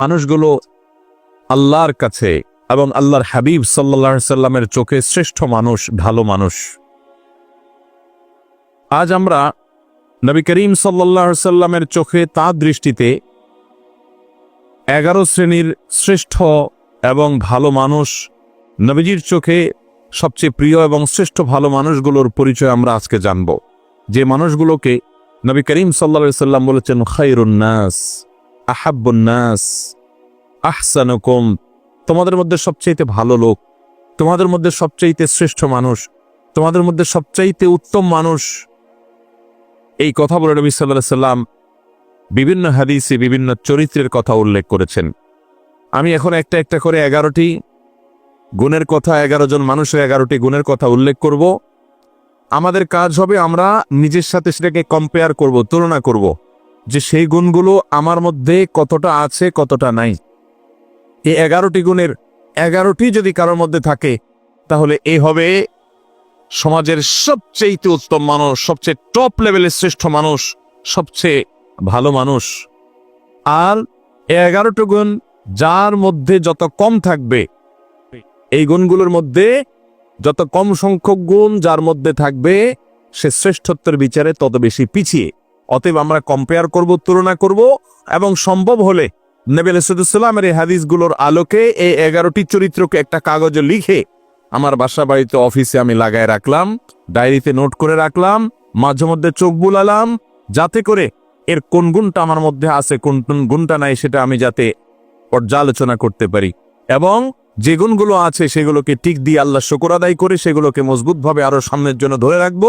মানুষগুলো আল্লাহর কাছে এবং আল্লাহর হাবিব সাল্লাহ সাল্লামের চোখে শ্রেষ্ঠ মানুষ, ভালো মানুষ। আজ আমরা নবী করিম সাল্লাহ সাল্লামের চোখে তাঁর দৃষ্টিতে এগারো শ্রেণির শ্রেষ্ঠ এবং ভালো মানুষ নবীজির চোখে সবচেয়ে প্রিয় এবং শ্রেষ্ঠ ভালো মানুষগুলোর পরিচয় আমরা আজকে জানব। যে মানুষগুলোকে নবী করিম সাল্লা সাল্লাম বলেছেন খাইরুন্নাস আহাব্বুন্নাস আহসানুকুম, তোমাদের মধ্যে সবচাইতে ভালো লোক, তোমাদের মধ্যে সবচাইতে শ্রেষ্ঠ মানুষ, তোমাদের মধ্যে সবচাইতে উত্তম মানুষ। এই কথা বলে নবী সাল্লাহ সাল্লাম বিভিন্ন হাদিসে বিভিন্ন চরিত্রের কথা উল্লেখ করেছেন। আমি এখন একটা একটা করে এগারোটি গুণের কথা, এগারো জন মানুষের এগারোটি গুণের কথা উল্লেখ করব। আমাদের কাজ হবে আমরা নিজের সাথে সেটাকে কম্পেয়ার করব, তুলনা করব। যে সেই গুণগুলো আমার মধ্যে কতটা আছে, কতটা নাই। এই এগারোটি গুণের এগারোটি যদি কারোর মধ্যে থাকে, তাহলে এ হবে সমাজের সবচেয়ে উত্তম মানুষ, সবচেয়ে টপ লেভেলের শ্রেষ্ঠ মানুষ, সবচেয়ে ভালো মানুষ। আর এগারোটি গুণ যার মধ্যে যত কম থাকবে, এই গুণগুলোর মধ্যে যত কম সংখ্যক গুণ যার মধ্যে থাকবে, সে শ্রেষ্ঠত্বের বিচারে তত বেশি পিছিয়ে। অতএব আমরা কম্পেয়ার করব, তুলনা করব এবং সম্ভব হলে নেবেল সদুসালামের এই হাদিসগুলোর আলোকে এই এগারোটি চরিত্রকে একটা কাগজে লিখে আমার বাসা বাড়িতে অফিসে আমি লাগায় রাখলাম, ডায়েরিতে নোট করে রাখলাম, মাঝে মধ্যে চোখ বুলালাম, যাতে করে এর কোন গুণটা আমার মধ্যে আছে, কোন কোন গুণটা নাই সেটা আমি যাতে পর্যালোচনা করতে পারি। এবং যে গুণগুলো আছে সেগুলোকে টিক দিয়ে আল্লাহ শকর আদায় করে সেগুলোকে মজবুতভাবে আরও সামনের জন্য ধরে রাখব।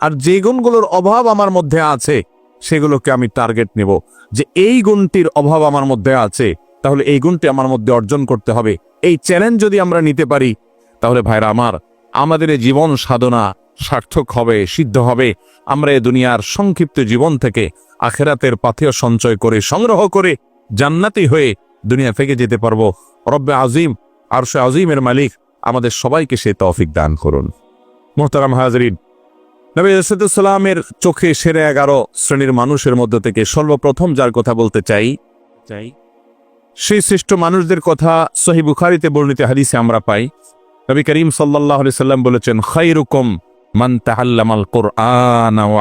আর যে গুণগুলোর অভাব আমার মধ্যে আছে সেগুলোকে আমি টার্গেট নেব। যে এই গুণটির অভাব আমার মধ্যে আছে, তাহলে এই গুণটি আমার মধ্যে অর্জন করতে হবে। এই চ্যালেঞ্জ যদি আমরা নিতে পারি, তাহলে ভাইরা আমার, আমাদের জীবন সাধনা সার্থক হবে, সিদ্ধ হবে। আমরা এ দুনিয়ার সংক্ষিপ্ত জীবন থেকে আখেরাতের পাথেয় সঞ্চয় করে, সংগ্রহ করে জান্নাতি হয়ে দুনিয়া থেকে যেতে পারব। রব্বে আজিম আর সে আজিমের মালিক, আমাদের সবাইকে সে তৌফিক দান করুন। মোহতারাম হাজরিন নবী সালামের চোখে সেরে এগারো শ্রেণির মানুষের মধ্যে থেকে সর্বপ্রথম যার কথা বলতে চাই চাই। সেই শ্রেষ্ঠ মানুষদের কথা সহি বুখারিতে বর্ণিত হাদিসে আমরা পাই। নবী করিম সাল্লাহ সাল্লাম বলেছেন খাইরুকম মান তাহাল্লামাল কোরআন ও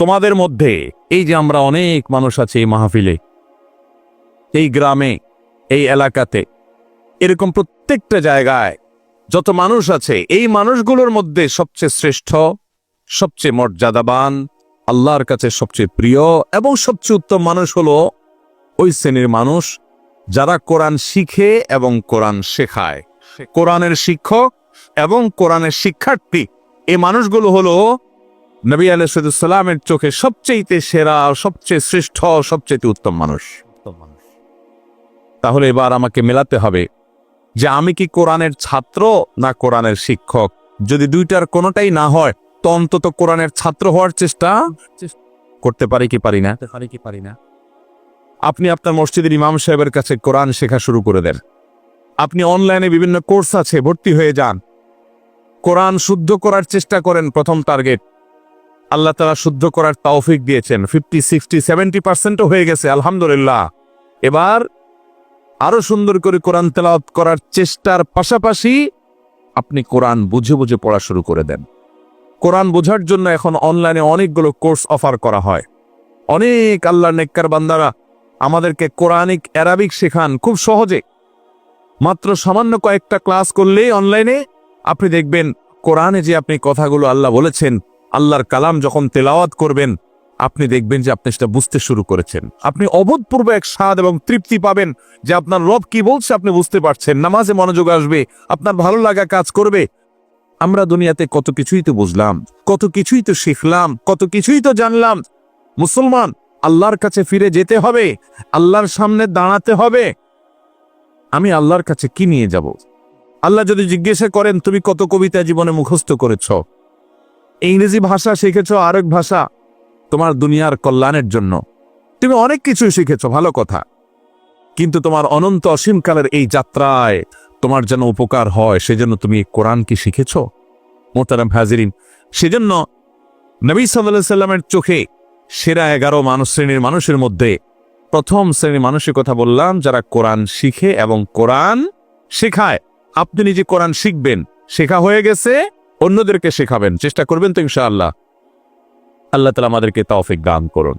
তোমাদের মধ্যে এই যে আমরা অনেক মানুষ আছে এই মাহফিলে এই গ্রামে এই এলাকাতে এরকম প্রত্যেকটা জায়গায় যত মানুষ আছে, এই মানুষগুলোর মধ্যে সবচেয়ে শ্রেষ্ঠ, সবচেয়ে মর্যাদাবান, আল্লাহর কাছে সবচেয়ে প্রিয় এবং সবচেয়ে উত্তম মানুষ হলো ওই শ্রেণির মানুষ যারা কোরআন শিখে এবং কোরআন শেখায়। কোরআনের শিক্ষক এবং কোরআনের শিক্ষার্থী। এই মানুষগুলো হলো নবী আলাইসালামের চোখে সবচেয়ে সেরা, সবচেয়ে শ্রেষ্ঠ সবচেয়ে উত্তম মানুষ। তাহলে এবার আমাকে মেলাতে হবে। যে আমি কি কোরআনের ছাত্র না কোরআনের শিক্ষক? যদি দুইটার কোনোটাই না হয়, তো অন্তত কোরআনের ছাত্র হওয়ার চেষ্টা করতে পারি কি পারি না? পারি কি পারি না আপনি আপনার মসজিদের ইমাম সাহেবের কাছে কোরআন শেখা শুরু করে দেন। আপনি অনলাইনে বিভিন্ন কোর্স আছে, ভর্তি হয়ে যান। কোরআন শুদ্ধ করার চেষ্টা করেন প্রথম টার্গেট। আল্লাহ তারা শুদ্ধ করার তৌফিক দিয়েছেন। ফিফটি সিক্সটি সেভেন্টি পার্সেন্টও হয়ে গেছে, আলহামদুলিল্লাহ। এবার আরও সুন্দর করে কোরআন তেলাওয়াত করার চেষ্টার পাশাপাশি আপনি কোরআন বুঝে বুঝে পড়া শুরু করে দেন। কোরআন বোঝার জন্য এখন অনলাইনে অনেকগুলো কোর্স অফার করা হয়। অনেক আল্লাহ নেককার বান্দারা আমাদেরকে কোরআনিক, অ্যারাবিক শেখান খুব সহজে। মাত্র সামান্য কয়েকটা ক্লাস করলেই অনলাইনে আপনি দেখবেন, কোরআনে যে আপনি কথাগুলো আল্লাহ বলেছেন, আল্লাহর কালাম যখন তেলাওয়াত করবেন আপনি দেখবেন যে আপনি সেটা বুঝতে শুরু করেছেন। আপনি অভূতপূর্ব এক স্বাদ এবং তৃপ্তি পাবেন যে আপনার রব কি বলছে আপনি বুঝতে পারছেন। নামাজে মনোযোগ আসবে, আপনার ভালো লাগা কাজ করবে। আমরা দুনিয়াতে কত কিছুই তো বুঝলাম, কত কিছুই তো শিখলাম, কত কিছুই তো জানলাম। মুসলমান, আল্লাহর কাছে ফিরে যেতে হবে, আল্লাহর সামনে দাঁড়াতে হবে। আমি আল্লাহর কাছে কি নিয়ে যাব? আল্লাহ যদি জিজ্ঞাসা করেন, তুমি কত কবিতা জীবনে মুখস্থ করেছ? ইংরেজি ভাষা শিখেছ, আরেক ভাষা। তোমার দুনিয়ার কল্যাণের জন্য। তুমি অনেক কিছু শিখেছ, ভালো কথা। কিন্তু তোমার অনন্ত অসীমকালের এই যাত্রায় তোমার যেন উপকার হয়, সেজন্য তুমি কোরআন কি শিখেছ? মোতারাম হাজিরিন, সেজন্য নবী সাল্লাহ সাল্লামের চোখে সেরা এগারো মানুষ শ্রেণির মানুষের মধ্যে প্রথম শ্রেণির মানুষের কথা বললাম, যারা কোরআন শিখে এবং কোরআন শেখায়। আপনি নিজে কোরআন শিখবেন, শেখা হয়ে গেছে, অন্যদেরকে শেখাবেন। চেষ্টা করবেন তো ইনশাআল্লাহ। আল্লাহ তালা আমাদেরকে তৌফিক দান করুন।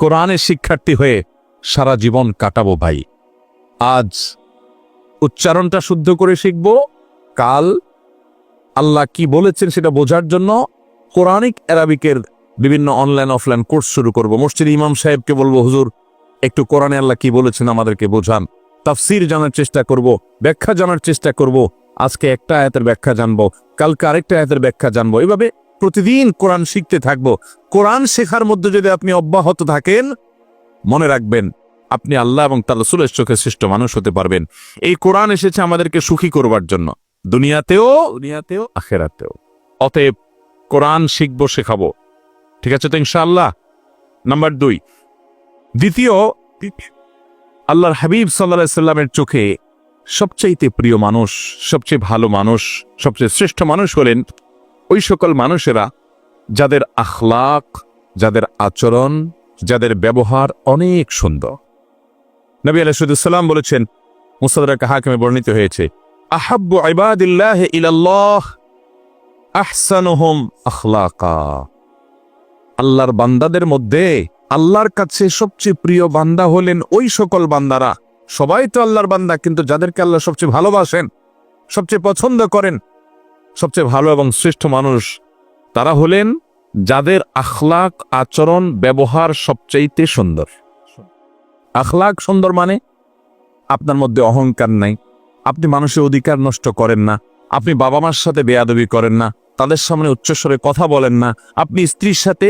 কোরআনের শিক্ষার্থী হয়ে সারা জীবন কাটাবো ভাই। আজ উচ্চারণটা শুদ্ধ করে শিখব, কাল আল্লাহ কি বলেছেন সেটা বোঝার জন্য কোরআনিক অ্যারাবিকের বিভিন্ন অনলাইন অফলাইন কোর্স শুরু করব। মসজিদ ইমাম সাহেবকে বলব, হুজুর, একটু কোরআনে আল্লাহ কি বলেছেন আমাদেরকে বোঝান। তাফসির জানার চেষ্টা করব, ব্যাখ্যা জানার চেষ্টা করব। আজকে একটা আয়াতের ব্যাখ্যা জানব, কালকে আরেকটা আয়াতের ব্যাখ্যা জানব। এভাবে প্রতিদিন কোরআন শিখতে থাকব। কোরআন শেখার মধ্যে যদি আপনি অব্যাহত থাকেন, মনে রাখবেন, আপনি আল্লাহ এবং তার রসুলের চোখে শ্রেষ্ঠ মানুষ হতে পারবেন। এই কোরআন এসেছে আমাদেরকে সুখী করবার জন্য, দুনিয়াতেও দুনিয়াতেও, আখেরাতেও। অতএব কোরআন শিখব, শেখাবো। ঠিক আছে তো ইনশাআল্লাহ? নাম্বার দুই। দ্বিতীয়, আল্লাহর হাবিব সাল্লাহ সাল্লামের চোখে সবচাইতে প্রিয় মানুষ, সবচেয়ে ভালো মানুষ, সবচেয়ে শ্রেষ্ঠ মানুষ হলেন ওই সকল মানুষেরা যাদের আখলাক, যাদের আচরণ, যাদের ব্যবহার অনেক সুন্দর। নবী আলাইসাল্লাম বলেছেন, মুসাদরা কাহাকেমে বর্ণিত হয়েছে, আহাব্বু ইবাদিল্লাহ ইলাল্লাহ, আহসানুহুম আখলাকা। আল্লাহর বান্দাদের মধ্যে আল্লাহর কাছে সবচেয়ে প্রিয় বান্দা হলেন ওই সকল বান্দারা। সবাই তো আল্লাহর বান্দা, কিন্তু যাদেরকে আল্লাহ সবচেয়ে ভালোবাসেন, সবচেয়ে পছন্দ করেন সবচেয়ে ভালো এবং শ্রেষ্ঠ মানুষ তারা হলেন যাদের আখলাক আচরণ, ব্যবহার সবচাইতে সুন্দর। আখলাক সুন্দর মানে আপনার মধ্যে অহংকার নাই, আপনি মানুষের অধিকার নষ্ট করেন না, আপনি বাবা মার সাথে বেয়াদবি করেন না, তাদের সামনে উচ্চস্বরে কথা বলেন না, আপনি স্ত্রীর সাথে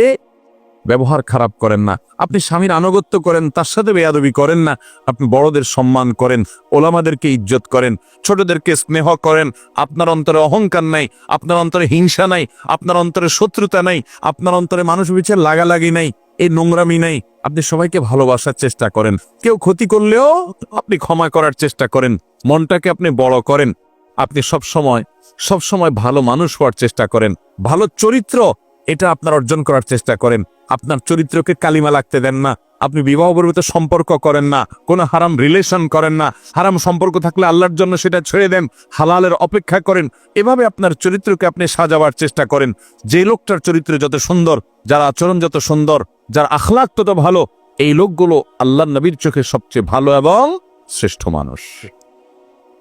ব্যবহার খারাপ করেন না। আপনি স্বামীর আনুগত্য করেন, তার সাথে বেয়াদবি করেন না। আপনি বড়দের সম্মান করেন, ওলামাদেরকে ইজ্জত করেন, ছোটদেরকে স্নেহ করেন। আপনার অন্তরে অহংকার নাই, আপনার অন্তরে হিংসা নাই, আপনার অন্তরে শত্রুতা নাই, আপনার অন্তরে মানুষ বিচে লাগালাগি নাই, এই নোংরামি নাই। আপনি সবাইকে ভালোবাসার চেষ্টা করেন। কেউ ক্ষতি করলেও আপনি ক্ষমা করার চেষ্টা করেন। মনটাকে আপনি বড় করেন। আপনি সব সময় সব সময় ভালো মানুষ হওয়ার চেষ্টা করেন। ভালো চরিত্র এটা আপনার অর্জন করার চেষ্টা করেন। আপনার চরিত্রকে কালিমা লাগতে দেন না। আপনি বিবাহ পরিবর্তে সম্পর্ক করেন না। কোনো হারাম রিলেশন করেন না। হারাম সম্পর্ক থাকলে আল্লাহর জন্য সেটা ছেড়ে দেন। হালালের অপেক্ষা করেন। এভাবে আপনার চরিত্রকে আপনি সাজাবার চেষ্টা করেন। যে লোকটার চরিত্র যত সুন্দর, যার আচরণ যত সুন্দর, যার আখলাক তত ভালো, এই লোকগুলো আল্লাহ নবীর চোখে সবচেয়ে ভালো এবং শ্রেষ্ঠ মানুষ।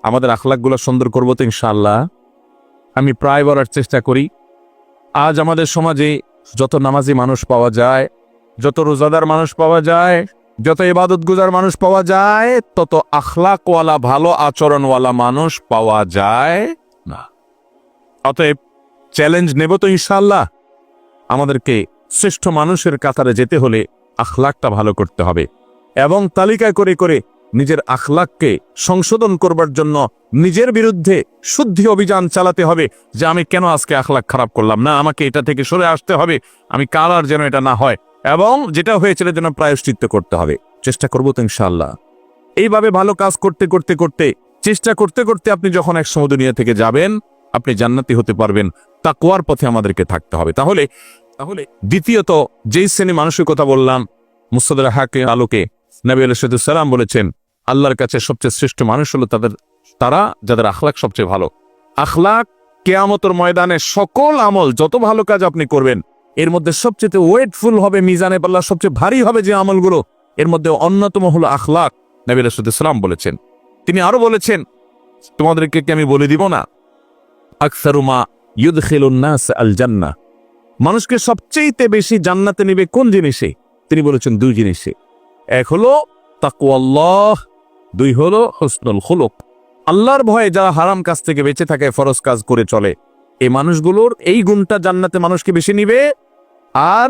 আমাদের আখলাকগুলো সুন্দর করব তো ইনশাআল্লাহ। আমি প্রায় বলার চেষ্টা করি। আজ আমাদের সমাজে যত নামাজি মানুষ পাওয়া যায়, যত রোজাদার মানুষ পাওয়া যায়, যত ইবাদত গুজার মানুষ পাওয়া যায়, তত আখলাকওয়ালা, ভালো আচরণওয়ালা মানুষ পাওয়া যায় না। অতএব চ্যালেঞ্জ নেব তো ইনশাল্লাহ আমাদেরকে শ্রেষ্ঠ মানুষের কাতারে যেতে হলে আখলাকটা ভালো করতে হবে এবং তালিকায় করে করে নিজের আখলাককে সংশোধন করবার জন্য নিজের বিরুদ্ধে শুদ্ধি অভিযান চালাতে হবে যে আমি কেন আজকে আখলাক খারাপ করলাম? না, আমাকে এটা থেকে সরে আসতে হবে। আমি কাল আর যেন এটা না হয়? এবং যেটা হয়েছিল যেন প্রায়শ্চিত্ত করতে হবে। চেষ্টা করব তো ইনশাল্লাহ এইভাবে ভালো কাজ করতে করতে করতে, চেষ্টা করতে করতে আপনি যখন এক সময় দুনিয়া থেকে যাবেন, আপনি জান্নাতি হতে পারবেন। তা কোয়ার পথে আমাদেরকে থাকতে হবে। তাহলে তাহলে দ্বিতীয়ত, যেই শ্রেণি মানুষের কথা বললাম মুসাদুর হাকে আলোকে নবী আলাইসালাম বলেছেন আল্লাহর কাছে সবচেয়ে শ্রেষ্ঠ মানুষ হলো তাদের, তারা যাদের আখলাক সবচেয়ে ভালো। আখলাক কেয়ামতর ময়দানে সকল আমল, যত ভালো কাজ আপনি করবেন, এর মধ্যে সবচেয়ে ওয়েটফুল হবে, মিজানে পাল্লা সবচেয়ে ভারী হবে যে আমলগুলো, এর মধ্যে অন্যতম হলো আখলাক। নবী রাসুদাম বলেছেন। তিনি আরও বলেছেন, তোমাদেরকে কি আমি বলে দিব না? আকসারুমা ইউদ খেলুন্নাস আল জান্না মানুষকে সবচেয়ে বেশি জান্নাতে নেবে কোন জিনিসে? তিনি বলেছেন দুই জিনিসে। এক হলো তাকুয়াল্লাহ দুই হলো হসনুল খুলুক। আল্লাহর ভয়ে যারা হারাম কাজ থেকে বেঁচে থাকে, ফরজ কাজ করে চলে এই মানুষগুলোর এই গুণটা জান্নাতে মানুষকে বেশি নিবে। আর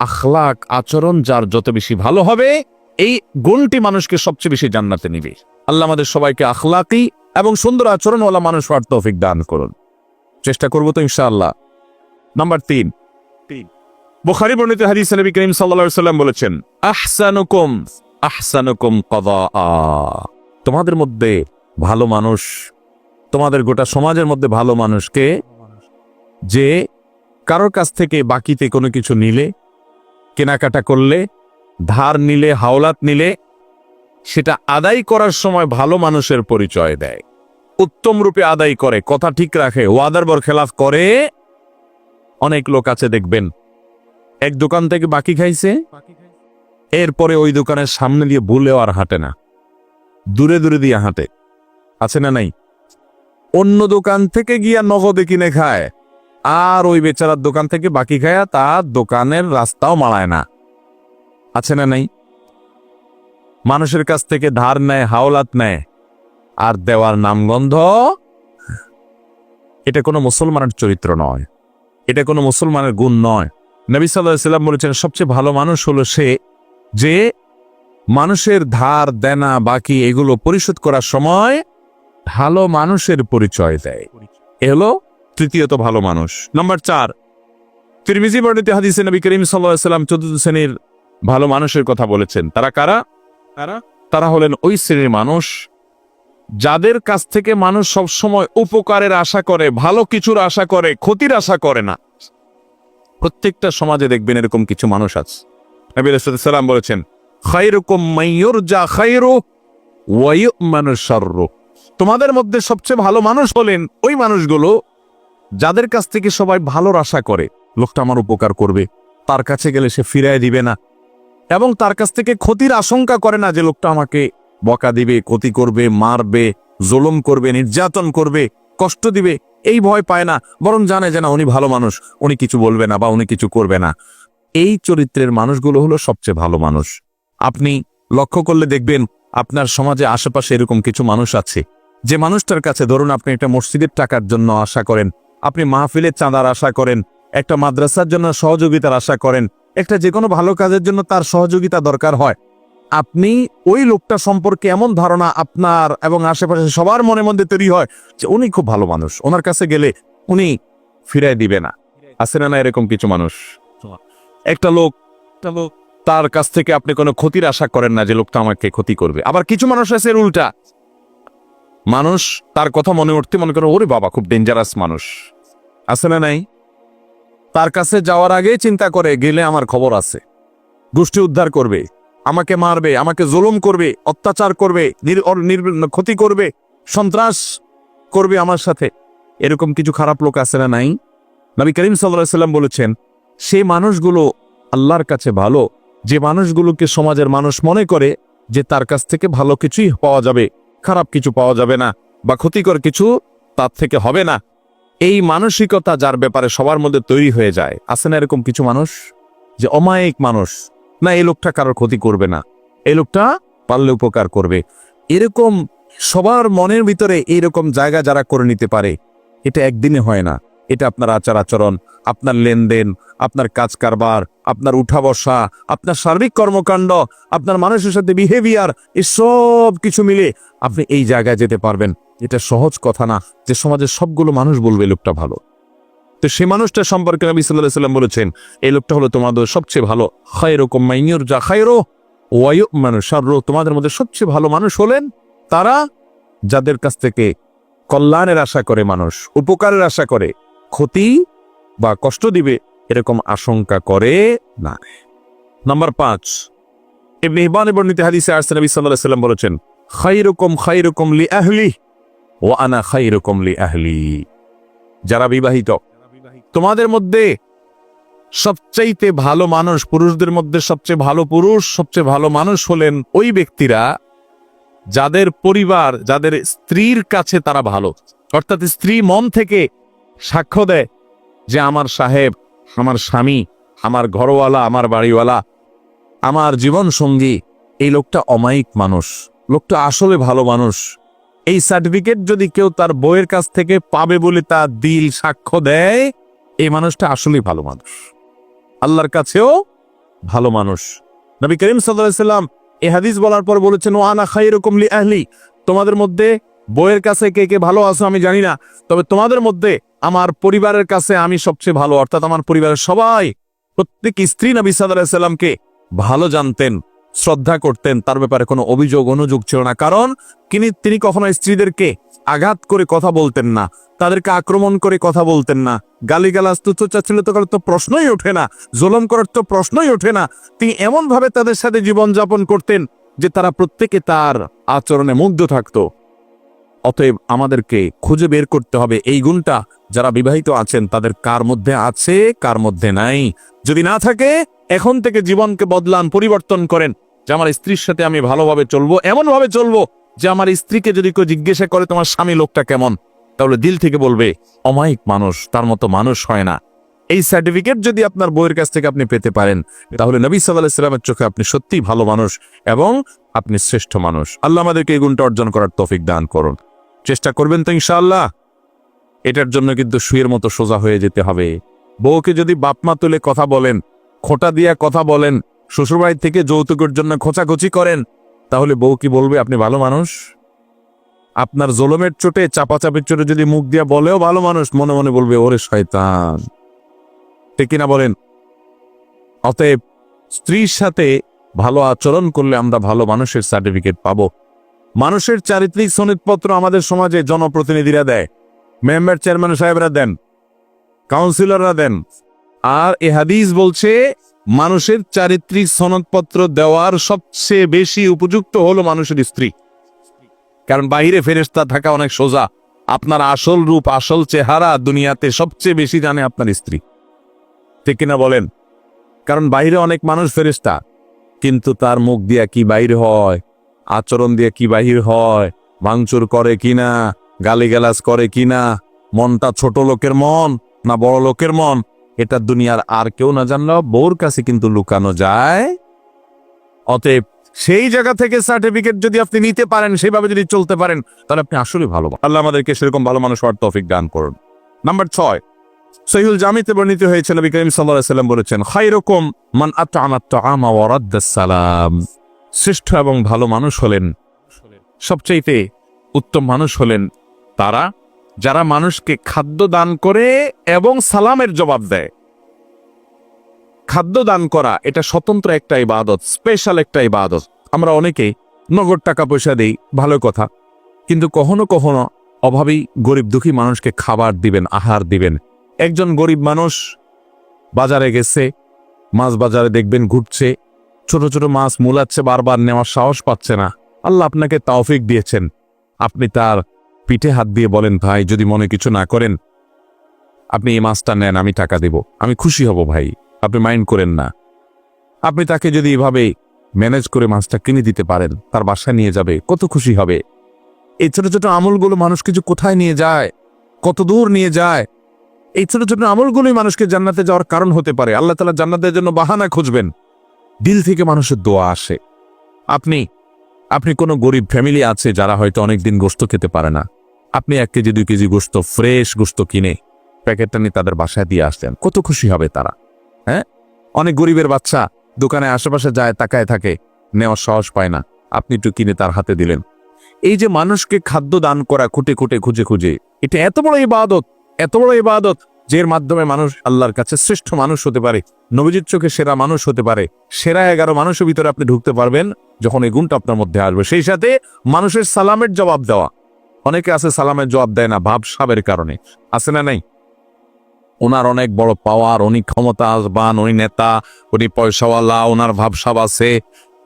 আখলাক আচরণ যার যত বেশি ভালো হবে, এই গুণটি মানুষকে সবচেয়ে বেশি জান্নাতে নিবে। আল্লাহ আমাদের সবাইকে আখলাকি এবং সুন্দর আচরণওয়ালা মানুষ হওয়ার তৌফিক দান করুন। চেষ্টা করব তো ইনশাআল্লাহ। নাম্বার তিন। বুখারি বর্ণিত হাদিস নবী করিম সাল্লাল্লাহু সাল্লাম বলেছেন, আহসানুকুম আহসানুকুম কদা তোমাদের মধ্যে ভালো মানুষ, তোমাদের গোটা সমাজের মধ্যে ভালো মানুষকে যে কারোর কাছ থেকে বাকিতে কোনো কিছু নিলে, কেনাকাটা করলে, ধার নিলে, হাওলাত নিলে, সেটা আদায় করার সময় ভালো মানুষের পরিচয় দেয়। উত্তম রূপে আদায় করে, কথা ঠিক রাখে, ওয়াদার বর খেলাফ করে। অনেক লোক আছে, দেখবেন, এক দোকান থেকে বাকি খাইছে। এরপরে ওই দোকানের সামনে দিয়ে ভুলেও আর হাঁটে না। দূরে দূরে দিয়ে হাঁটে। আছে না নাই? অন্য দোকান থেকে গিয়া নগদে কিনে খায়। আর ওই বেচারার দোকান থেকে বাকি খায়া তার দোকানের রাস্তাও মাড়ায় না। আছে না নাই? মানুষের কাছ থেকে ধার নেয়, হাওলাত নেয়। আর দেওয়ার নামগন্ধ? এটা কোনো মুসলমানের চরিত্র নয়। এটা কোনো মুসলমানের গুণ নয়। নবী সাল্লাহ সাল্লাম বলেছেন, সবচেয়ে ভালো মানুষ হলো সে যে মানুষের ধার, দেনা, বাকি এগুলো পরিশোধ করার সময় ভালো মানুষের পরিচয় দেয়। এ হলো তৃতীয়ত ভালো মানুষ। নম্বর চার, তিরমিজি বর্ণিত হাদিসে নবী করিম সাল্লাম চতুর্থ শ্রেণির ভালো মানুষের কথা বলেছেন। তারা কারা? তারা তারা হলেন ওই শ্রেণির মানুষ যাদের কাছ থেকে মানুষ সব সময় উপকারের আশা করে, ভালো কিছুর আশা করে, ক্ষতির আশা করে না। প্রত্যেকটা সমাজে দেখবেন এরকম কিছু মানুষ আছে। নবী সাল্লাম বলেছেন তোমাদের মধ্যে সবচেয়ে ভালো মানুষ হলেন ওই মানুষগুলো যাদের কাছ থেকে সবাই ভালোর আশা করে। লোকটা আমার উপকার করবে, তার কাছে গেলে সে ফিরায় দিবে না এবং তার কাছ থেকে ক্ষতির আশঙ্কা করে না যে লোকটা আমাকে বকা দিবে, ক্ষতি করবে, মারবে, জোলম করবে, নির্যাতন করবে, কষ্ট দিবে, এই ভয় পায় না। বরং জানে যে না, উনি ভালো মানুষ, উনি কিছু বলবে না বা উনি কিছু করবে না। এই চরিত্রের মানুষগুলো হলো সবচেয়ে ভালো মানুষ। আপনি লক্ষ্য করলে দেখবেন আপনার সমাজে আশেপাশে এরকম কিছু মানুষ আছে। যে মানুষটার কাছে ধরুন আপনি একটা মসজিদের টাকার জন্য আশা করেন, আপনি মাহফিলের চাঁদার আশা করেন, একটা মাদ্রাসার জন্য সহযোগিতার আশা করেন, একটা যে কোনো ভালো কাজের জন্য তার সহযোগিতা দরকার হয়। আপনি ওই লোকটা সম্পর্কে এমন ধারণা আপনার এবং আশেপাশে সবার মনে মধ্যে তৈরি হয় যে উনি খুব ভালো মানুষ। ওনার কাছে গেলে উনি ফিরাই দিবে না। আছে না না এরকম কিছু মানুষ? একটা লোক তার কাছ থেকে আপনি কোনো ক্ষতির আশা করেন না যে লোকটা আমাকে ক্ষতি করবে। আবার কিছু মানুষ আছে উল্টা। মানুষ তার কথা মনে উঠতে মনে করে, ওরে বাবা, খুব ডেঞ্জারাস মানুষ। আছে না নাই? তার কাছে যাওয়ার আগে চিন্তা করে, গেলে আমার খবর আছে। গোষ্ঠী উদ্ধার করবে, আমাকে মারবে, আমাকে জুলুম করবে, অত্যাচার করবে ক্ষতি করবে, সন্ত্রাস করবে আমার সাথে। এরকম কিছু খারাপ লোক আছে না নাই? নবী করিম সাল্লাহ সাল্লাম বলেছেন সেই মানুষগুলো আল্লাহর কাছে ভালো, যে মানুষগুলোকে সমাজের মানুষ মনে করে যে তার কাছ থেকে ভালো কিছুই পাওয়া যাবে, খারাপ কিছু পাওয়া যাবে না বা ক্ষতিকর কিছু তার থেকে হবে না। এই মানসিকতা যার ব্যাপারে সবার মধ্যে তৈরি হয়ে যায়, আছে না এরকম কিছু মানুষ? যে অমায়িক মানুষ। না, এই লোকটা কারোর ক্ষতি করবে না। এই লোকটা পারলে উপকার করবে। এরকম সবার মনের ভিতরে এইরকম জায়গা যারা করে নিতে পারে, এটা একদিনে হয় না। এটা আপনার আচার আচরণ, আপনার লেনদেন, আপনার কাজ কারবার আপনার উঠা বসা, আপনার সার্বিক কর্মকাণ্ড, আপনার মানুষের সাথে বিহেভিয়ার এসব কিছু মিলে আপনি এই জায়গায় যেতে পারবেন। এটা সহজ কথা না যে সমাজের সবগুলো মানুষ বলবে লোকটা ভালো। তো সে মানুষটা সম্পর্কে নবী সাল্লাহ সাল্লাম বলেছেন, এই লোকটা হলো তোমাদের সবচেয়ে ভালো। খায়রো কম্মাইনিয়র যা খায়রো ওয়ায়ু মানুষ তোমাদের মধ্যে সবচেয়ে ভালো মানুষ হলেন তারা যাদের কাছ থেকে কল্যাণের আশা করে মানুষ, উপকারের আশা করে। ক্ষতি বা কষ্ট দিবে, এরকম আশঙ্কা করে না নাম্বার পাঁচ, ইবনে হিবানে বর্ণিত হাদিসে আসছে, নবী আলাইহি সাল্লাম বলেছেন, খায়রুকুম খায়রুকুম লি আহলি ও আনা খায়রুকুম লি আহলি যারা বিবাহিত, তোমাদের মধ্যে সবচাইতে ভালো মানুষ, পুরুষদের মধ্যে সবচেয়ে ভালো পুরুষ, সবচেয়ে ভালো মানুষ হলেন ওই ব্যক্তিরা যাদের পরিবার, যাদের স্ত্রীর কাছে তারা ভালো। অর্থাৎ স্ত্রী মন থেকে সাক্ষ্য দেয় যে আমার সাহেব, আমার স্বামী, আমার ঘরওয়ালা, আমার বাড়িওয়ালা, আমার জীবন সঙ্গী এই লোকটা অমায়িক মানুষ, লোকটা আসলে ভালো মানুষ। এই সার্টিফিকেট যদি কেউ তার বইয়ের কাছ থেকে পাবে বলে তার দিল সাক্ষ্য দেয়, এই মানুষটা আসলেই ভালো মানুষ। আল্লাহর কাছেও ভালো মানুষ। নবী করিম সাল্লাম এ হাদিস বলার পর বলেছেন ও আনা খাই রকম লি আহলি। তোমাদের মধ্যে বইয়ের কাছে কে কে ভালো আছো আমি জানি না, তবে তোমাদের মধ্যে আমার পরিবারের কাছে আমি সবচেয়ে ভালো, অর্থাৎ আমার পরিবারের সবাই, প্রত্যেক স্ত্রী নবী সাল্লামকে ভালো জানতেন, শ্রদ্ধা করতেন, তার ব্যাপারে কোনো অভিযোগ, অনুযোগ ছিল না। কারণ তিনি তিনি কখনো স্ত্রীদেরকে আঘাত করে কথা বলতেন না, তাদেরকে আক্রমণ করে কথা বলতেন না। গালিগালাজ তুচ্ছাচ্ছিল তো করার তো প্রশ্নই ওঠে না, জোলম করার তো প্রশ্নই ওঠে না। তিনি এমন ভাবে তাদের সাথে জীবনযাপন করতেন যে তারা প্রত্যেকে তার আচরণে মুগ্ধ থাকতো। অতএব আমাদেরকে খুঁজে বের করতে হবে এই গুণটা। যারা বিবাহিত আছেন, তাদের কার মধ্যে আছে, কার মধ্যে নাই? যদি না থাকে, এখন থেকে জীবনকে বদলান, পরিবর্তন করেন। যে আমার স্ত্রীর সাথে আমি ভালোভাবে চলবো এমন ভাবে চলবো যে আমার স্ত্রীকে যদি কেউ জিজ্ঞাসা করে, তোমার স্বামী লোকটা কেমন? তাহলে দিল থেকে বলবে, অমায়িক মানুষ, তার মতো মানুষ হয় না। এই সার্টিফিকেট যদি আপনার বইয়ের কাছ থেকে আপনি পেতে পারেন, তাহলে নবী সাল্লাহ চোখে আপনি সত্যিই ভালো মানুষ এবং আপনি শ্রেষ্ঠ মানুষ। আল্লাহ আমাদেরকে এই গুণটা অর্জন করার তৌফিক দান করুন। চেষ্টা করবেন তো ইনশাআল্লাহ। এটার জন্য কিন্তু শুয়ের মতো সোজা হয়ে যেতে হবে। বউকে যদি বাপমা তুলে কথা বলেন, খোঁটা দিয়া কথা বলেন, শ্বশুরবাড়ি থেকে যৌতুকের জন্য খোঁচাখুচি করেন, তাহলে বউ কি বলবে, আপনি ভালো মানুষ? আপনার জলমের চোটে, চাপাচাপির চোটে যদি মুখ দিয়া বলেও ভালো মানুষ, মনে মনে বলবে, ওরে শয়তান। ঠিক কিনা বলেন? অতএব স্ত্রীর সাথে ভালো আচরণ করলে আমরা ভালো মানুষের সার্টিফিকেট পাবো। মানুষের চারিত্রিক সনদপত্র আমাদের সমাজে জনপ্রতিনিধিরা দেয়। মেম্বার চেয়ারম্যান সাহেবরা দেন। কাউন্সিলররা দেন। আর এ হাদিস বলছে, মানুষের চারিত্রিক সনদপত্র দেওয়ার সবচেয়ে বেশি উপযুক্ত হলো মানুষের স্ত্রী। কারণ বাইরে ফেরেস্তা থাকা অনেক সোজা। আপনার আসল রূপ, আসল চেহারা দুনিয়াতে সবচেয়ে বেশি জানে আপনার স্ত্রী। ঠিক কিনা বলেন? কারণ বাইরে অনেক মানুষ ফেরেস্তা কিন্তু তার মুখ দিয়া কি বাইরে হয়? আচরণ দিয়ে কি বাহির হয়? ভাঙচুর করে কিনা? গালিগালাজ করে কিনা? মনটা ছোট লোকের মন না বড় লোকের মন? এটা দুনিয়ার আর কেউ না জানলেও বউর কাছে কিন্তু লুকানো যায়। অতএব সেই জায়গা থেকে সার্টিফিকেট যদি আপনি নিতে পারেন সেভাবে যদি চলতে পারেন, তাহলে আপনি আসলে ভালো আল্লাহ আমাদেরকে সেরকম ভালো মানুষ হওয়ার তৌফিক দান করুন। নাম্বার ছয় সহিউল জামিতে বর্ণিত হয়েছে, নবী করিম আলাইহি সাল্লাম বলেছেন, খায়রুকুম মান আত'আমা আত-তা'আমা ওয়া সালাম। শ্রেষ্ঠ এবং ভালো মানুষ হলেন। সবচাইতে উত্তম মানুষ হলেন তারা, যারা মানুষকে খাদ্য দান করে এবং সালামের জবাব দেয়। খাদ্য দান করা, এটা স্বতন্ত্র একটা ইবাদত স্পেশাল একটা ইবাদত। আমরা অনেকেই নগদ টাকা পয়সা দেই, ভালো কথা। কিন্তু কখনো কখনো অভাবী, গরিব, দুঃখী মানুষকে খাবার দিবেন, আহার দিবেন। একজন গরিব মানুষ বাজারে গেছে, মাছ বাজারে দেখবেন ঘুরছে ছোট ছোট মাছ মুলাচ্ছে বারবার, নেওয়ার সাহস পাচ্ছে না। আল্লাহ আপনাকে তাওফিক দিয়েছেন। আপনি তার পিঠে হাত দিয়ে বলেন, ভাই, যদি মনে কিছু না করেন, আপনি এই মাছটা নেন, আমি টাকা দেব। আমি খুশি হব, ভাই। আপনি মাইন্ড করেন না। আপনি তাকে যদি এভাবে ম্যানেজ করে মাছটা কিনে দিতে পারেন, তার বাসায় নিয়ে যাবে, কত খুশি হবে। এই ছোট ছোট আমলগুলো মানুষ কিছু কোথায় নিয়ে যায়, কত দূর নিয়ে যায়, এই ছোট ছোট আমলগুলোই মানুষকে জান্নাতে যাওয়ার কারণ হতে পারে। আল্লাহ তালা জান্নাতের জন্য বাহানা খুঁজবেন। দিল থেকে মানুষের দোয়া আসে। আপনি আপনি কোনো গরিব ফ্যামিলি আছে যারা হয়তো অনেকদিন গোস্ত খেতে পারে না। আপনি এক কেজি, দুই কেজি গোস্ত ফ্রেশ গোস্ত কিনে প্যাকেটটা নিয়ে তাদের বাসায় দিয়ে আসলেন। কত খুশি হবে তারা হ্যাঁ? অনেক গরিবের বাচ্চা দোকানে আশেপাশে যায়, তাকায় থাকে, নেওয়ার সাহস পায় না। আপনি একটু কিনে তার হাতে দিলেন। এই যে মানুষকে খাদ্য দান করা খুঁটে খুঁটে খুঁজে খুঁজে, এটা এত বড় ইবাদত, এত বড় ইবাদত। যের মাধ্যমে মানুষ আল্লাহর কাছে শ্রেষ্ঠ মানুষ হতে পারে, নবীজির চোখে সেরা মানুষ হতে পারে, সেরা এগারো মানুষের ভিতরে আপনি ঢুকতে পারবেন যখন এই গুণটা আপনার মধ্যে আসবে। সেই সাথে মানুষের সালামের জবাব দেওয়া। অনেকে আছে সালামের জবাব দেয় না ভাবসাবের কারণে। আছে না নাই? ওনার অনেক বড় পাওয়ার উনি ক্ষমতাবান, উনি নেতা, উনি পয়সাওয়ালা, ওনার ভাবসাব আছে।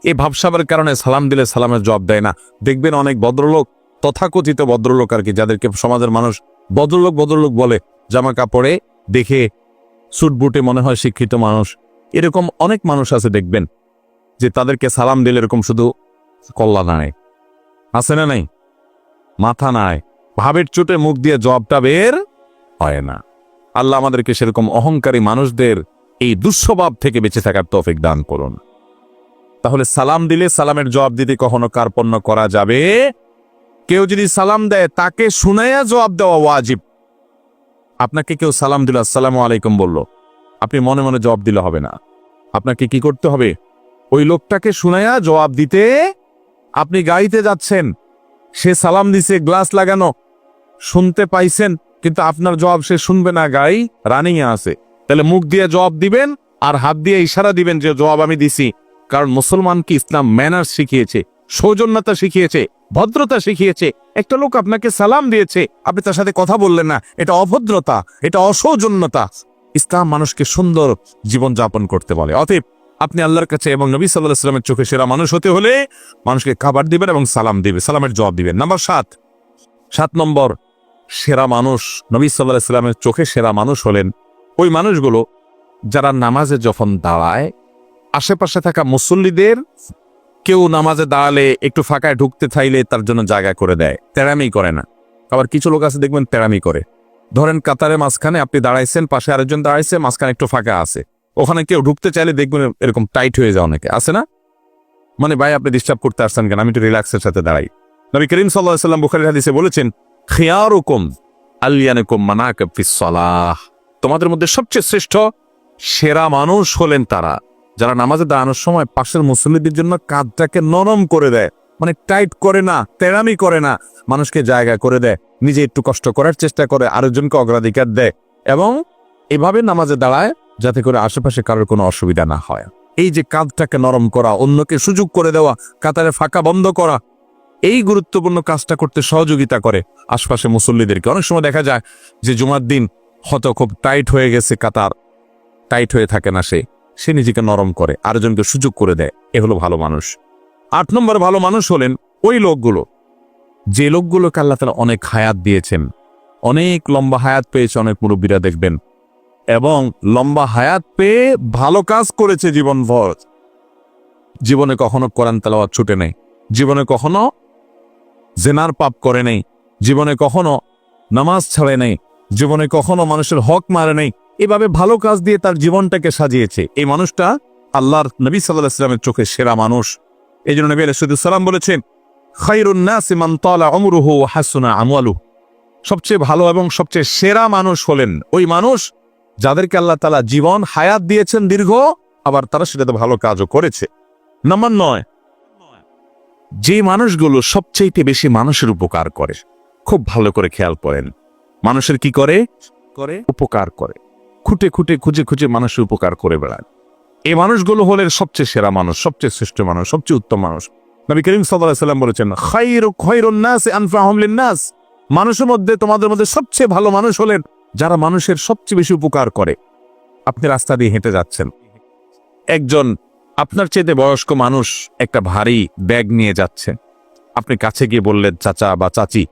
এই ভাবসাবের কারণে সালাম দিলে সালামের জবাব দেয় না। দেখবেন অনেক ভদ্রলোক, তথাকথিত ভদ্রলোক আর কি, যাদেরকে সমাজের মানুষ ভদ্রলোক ভদ্রলোক বলে জামা কাপড়ে দেখে সুট বুটে মনে হয় শিক্ষিত মানুষ। এরকম অনেক মানুষ আছে দেখবেন, যে তাদেরকে সালাম দিলে এরকম শুধু কল্লা নাই আছে না নাই? মাথা নাই ভাবের চোটে মুখ দিয়ে জবাবটা বের হয় না। আল্লাহ আমাদেরকে সেরকম অহংকারী মানুষদের এই দুঃস্বভাব থেকে বেঁচে থাকার তৌফিক দান করুন। তাহলে সালাম দিলে সালামের জবাব দিতে কখনো কার্পণ্য করা যাবে? কেউ যদি সালাম দেয়, তাকে শুনাইয়া জবাব দেওয়া ওয়াজিব। আপনাকে কেউ সালাম দিল, আসসালামু আলাইকুম বলল। আপনি মনে মনে জবাব দিলে হবে না। আপনাকে কি করতে হবে? ওই লোকটাকে শুনাইয়া জবাব দিতে, আপনি গাড়িতে যাচ্ছেন। সে সালাম দিছে, গ্লাস লাগানো। শুনতে পাইছেন, কিন্তু আপনার জবাব সে শুনবে না। গাড়ি রানিং এ আছে। তাহলে মুখ দিয়ে জবাব দিবেন আর হাত দিয়ে ইশারা দিবেন যে জবাব আমি দিছি। কারণ মুসলমানকে ইসলাম ম্যানার শিখিয়েছে। সৌজন্যতা শিখিয়েছে, ভদ্রতা শিখিয়েছে, একটা লোক আপনাকে সালাম দিয়েছে, আপনি তার সাথে কথা বললেন না, এটা অভদ্রতা, এটা অসৌজন্যতা। ইসলাম মানুষকে সুন্দর জীবন যাপন করতে বলে। অতএব আপনি আল্লাহর কাছে এবং নবী সাল্লাহ সাল্লামের চোখে সেরা মানুষ হতে হলে মানুষকে খাবার দিবেন এবং সালাম দিবে সালামের জবাব দিবেন। নাম্বার সাত। সাত নম্বর, সেরা মানুষ, নবী সাল্লাহ সাল্লামের চোখে সেরা মানুষ হলেন ওই মানুষগুলো যারা নামাজে যখন দাঁড়ায়, আশেপাশে থাকা মুসল্লিদের কেউ নামাজে দাঁড়ালে একটু ফাঁকায় ঢুকতে চাইলে তার জন্য জায়গা করে দেয়। তেরামি করে না। আবার কিছু লোক আছে দেখবেন তেরামি করে। ধরেন কাতারে মাঝখানে আপনি দাঁড়াইছেন, পাশে আরেকজন দাঁড়াইছে, মাঝখানে একটু ফাঁকা আছে। ওখানে কেউ ঢুকতে চাইলে দেখবেন এরকম টাইট হয়ে যায় অনেকে। আছে না? মানে ভাই, আপনি ডিস্টার্ব করতে আসছেন কেন? আমি একটু রিল্যাক্সের সাথে দাঁড়াই। নবী করিম সাল্লাহ সাল্লাম বুখারি হাদিসে বলেছেন, খেয়ারুকুম আলিয়ানুকুম সালাহ তোমাদের মধ্যে সবচেয়ে শ্রেষ্ঠ সেরা মানুষ হলেন তারা। যারা নামাজে দাঁড়ানোর সময় পাশের মুসল্লিদের জন্য কাঁধটাকে নরম করে দেয়। মানে টাইট করে না, তেরামি করে না, মানুষকে জায়গা করে দেয়। নিজে একটু কষ্ট করার চেষ্টা করে, আরেকজনকে অগ্রাধিকার দেয় এবং এভাবে নামাজে দাঁড়ায় যাতে করে আশেপাশে কারোর কোনো অসুবিধা না হয়। এই যে কাঁধটাকে নরম করা, অন্যকে সুযোগ করে দেওয়া, কাতারে ফাঁকা বন্ধ করা, এই গুরুত্বপূর্ণ কাজটা করতে সহযোগিতা করে আশপাশে মুসল্লিদেরকে। অনেক সময় দেখা যায় যে জুমার দিন হয়তো খুব টাইট হয়ে গেছে কাতার, টাইট হয়ে থাকে না সে। সে নিজেকে নরম করে, আরেকজনকে সুযোগ করে দেয়। এ হলো ভালো মানুষ। আট নম্বর ভালো মানুষ হলেন ওই লোকগুলো। যে লোকগুলোকে আল্লাহ তালা অনেক হায়াত দিয়েছেন, অনেক লম্বা হায়াত পেয়েছে, অনেক মুরব্বীরা দেখবেন। এবং লম্বা হায়াত পেয়ে ভালো কাজ করেছে জীবনভর। জীবনে কখনো কোরআন তালাওয়াত ছুটে নেই। জীবনে কখনো জেনার পাপ করে নেই। জীবনে কখনো নামাজ ছাড়ে নেই। জীবনে কখনো মানুষের হক মারে নেই। এভাবে ভালো কাজ দিয়ে তার জীবনটাকে সাজিয়েছে। এই মানুষটা আল্লাহর নবী সাল্লাহ ইসলামের চোখে সেরা মানুষ। এই জন্য নবী আলাইসালাম বলেছেন সবচেয়ে ভালো এবং সবচেয়ে সেরা মানুষ হলেন ওই মানুষ যাদেরকে আল্লাহ তালা জীবন, হায়াত দিয়েছেন দীর্ঘ, আবার তারা সেটাতে ভালো কাজও করেছে। নাম্বার নয়, যে মানুষগুলো সবচেয়ে বেশি মানুষের উপকার করে, খুব ভালো করে খেয়াল করেন। মানুষের কি করে? করে? উপকার করে। খুঁটে খুঁটে খুঁজে খুঁজে মানুষের উপকার করে বেড়ায়। এই মানুষগুলো হলেন সবচেয়ে সেরা মানুষ, সবচেয়ে শ্রেষ্ঠ মানুষ, সবচেয়ে উত্তম মানুষ। নবী করিম সাল্লাম বলেছেন নাস মানুষের মধ্যে, তোমাদের মধ্যে সবচেয়ে ভালো মানুষ হলেন যারা মানুষের সবচেয়ে বেশি উপকার করে। আপনি রাস্তা দিয়ে হেঁটে যাচ্ছেন। একজন আপনার চেয়েতে বয়স্ক মানুষ একটা ভারী ব্যাগ নিয়ে যাচ্ছে। আপনি কাছে গিয়ে বললেন, চাচা বা চাচি,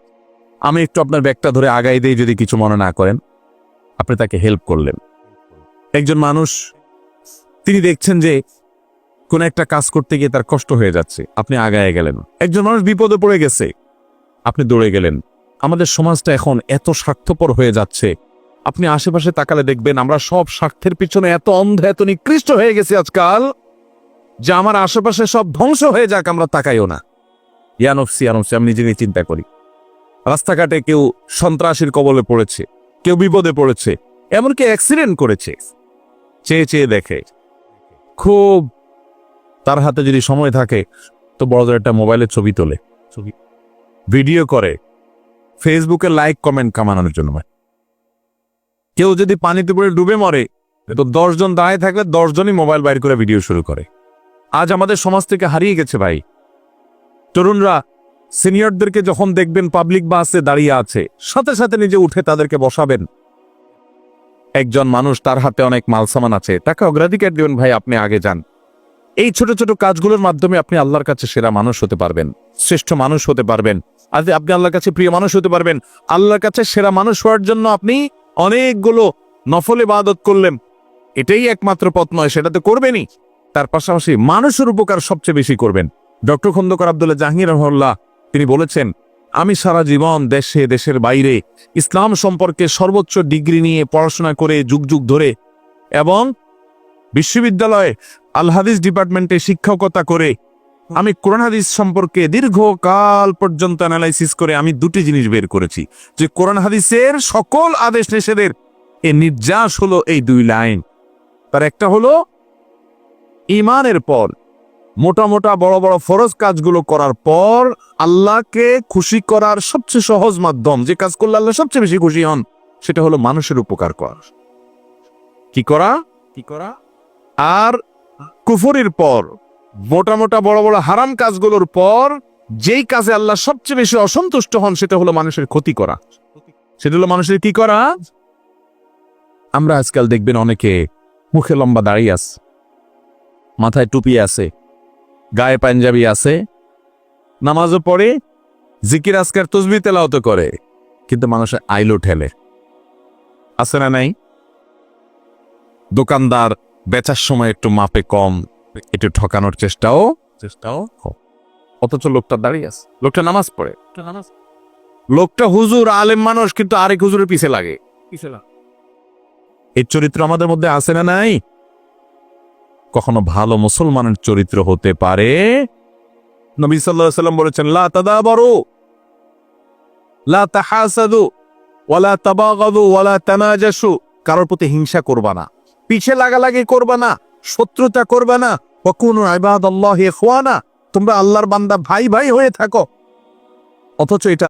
আমি একটু আপনার ব্যাগটা ধরে আগাই দিয়ে যদি কিছু মনে না করেন। আপনি তাকে হেল্প করলেন। একজন মানুষ, তিনি দেখছেন যে কোন একটা কাজ করতে গিয়ে তার কষ্ট হয়ে যাচ্ছে, আপনি আগায় গেলেন। একজন মানুষ বিপদে পড়ে গেছে, আপনি দৌড়ে গেলেন। আমাদের সমাজটা এখন এত স্বার্থপর হয়ে যাচ্ছে, আপনি আশেপাশে তাকালে দেখবেন আমরা সব স্বার্থের পিছনে এত অন্ধ, এত নিকৃষ্ট হয়ে গেছি আজকাল, যে আমার আশেপাশে সব ধ্বংস হয়ে যাক, আমরা তাকাইও না। ইয়ানফসি ইয়ানফসি আমি নিজে নিয়ে চিন্তা করি। রাস্তাঘাটে কেউ সন্ত্রাসীর কবলে পড়েছে। কেউ বিপদে পড়েছে, এমনকি অ্যাক্সিডেন্ট করেছে। চেয়ে চেয়ে দেখে। খুব তার হাতে যদি সময় থাকে, তো বড়দের একটা মোবাইলের ছবি তোলে। ছবি ভিডিও করে ফেসবুকে লাইক কমেন্ট কামানোর জন্য। কেউ যদি পানিতে পড়ে ডুবে মরে, তো দশজন দাঁড়ায় থাকলে দশজনই মোবাইল বাইর করে ভিডিও শুরু করে। আজ আমাদের সমাজ থেকে হারিয়ে গেছে ভাই। তরুণরা সিনিয়রদেরকে যখন দেখবেন পাবলিক বাসে দাঁড়িয়ে আছে, সাথে সাথে নিজে উঠে তাদেরকে বসাবেন। একজন মানুষ তার হাতে অনেক মাল সামান আছে, তাকে অগ্রাধিকার দিবেন, ভাই, আপনি আগে যান। এই ছোট ছোট কাজগুলোর মাধ্যমে আপনি আল্লাহর কাছে সেরা মানুষ হতে পারবেন, শ্রেষ্ঠ মানুষ হতে পারবেন। আজ আপনি আল্লাহর কাছে প্রিয় মানুষ হতে পারবেন। আল্লাহর কাছে সেরা মানুষ হওয়ার জন্য আপনি অনেকগুলো নফল ইবাদত করলেন। এটাই একমাত্র পথ নয়, সেটা তো করবেনই। তার পাশাপাশি মানুষের উপকার সবচেয়ে বেশি করবেন। ডক্টর খন্দকার আবদুল্লাহ জাহাঙ্গীর রহল্লাহ তিনি বলেছেন, আমি সারা জীবন দেশে, দেশের বাইরে ইসলাম সম্পর্কে সর্বোচ্চ ডিগ্রি নিয়ে পড়াশোনা করে যুগ যুগ ধরে এবং বিশ্ববিদ্যালয়ে আল হাদিস ডিপার্টমেন্টে শিক্ষকতা করে আমি কোরআন হাদিস সম্পর্কে দীর্ঘকাল পর্যন্ত অ্যানালাইসিস করে আমি দুটি জিনিস বের করেছি। যে কোরআন হাদিসের সকল আদেশ নিষেধের, এ নির্যাস হলো এই দুই লাইন। তার একটা হলো, ইমানের পর। মোটা মোটা বড় বড় ফরজ কাজগুলো করার পর আল্লাহকে খুশি করার সবচেয়ে সহজ মাধ্যম, যে কাজ করলে আল্লাহ সবচেয়ে বেশি খুশি হন, সেটা হলো মানুষের উপকার করা। কি করা? কি করা? আর কুফরির পর, মোটা মোটা বড় বড় হারাম কাজগুলোর পর, যেই কাজে আল্লাহ সবচেয়ে বেশি অসন্তুষ্ট হন, সেটা হলো মানুষের ক্ষতি করা। সেটা হলো মানুষের কি করা? আমরা আজকাল দেখবেন অনেকে মুখে লম্বা দাঁড়িয়ে আছে, মাথায় টুপি আছে গায়ে পাঞ্জাবি আছে। নামাজও পড়ে জিকির আজকার তসবি তেলাওত করে কিন্তু মানুষের আইলো ঠেলে। আছে না নাই? দোকানদার বেচার সময় একটু মাপে কম একটু ঠকানোর চেষ্টাও চেষ্টাও অথচ লোকটা দাঁড়িয়ে আছে। লোকটা নামাজ পড়ে। লোকটা হুজুর আলেম মানুষ কিন্তু আরেক হুজুরের পিছে লাগে। এই চরিত্র আমাদের মধ্যে আছে না নাই? কখনো ভালো মুসলমানের চরিত্র হতে পারে? নবী সাল্লাম বলেছেন তানাজাসু। কারোর প্রতি হিংসা করবা না, পিছে লাগালাগি করবা না, শত্রুতা করবা না। ওয়াকুনু ইবাদাল্লাহি ইখওয়ানা, তোমরা আল্লাহর বান্দা ভাই ভাই হয়ে থাকো। অথচ এটা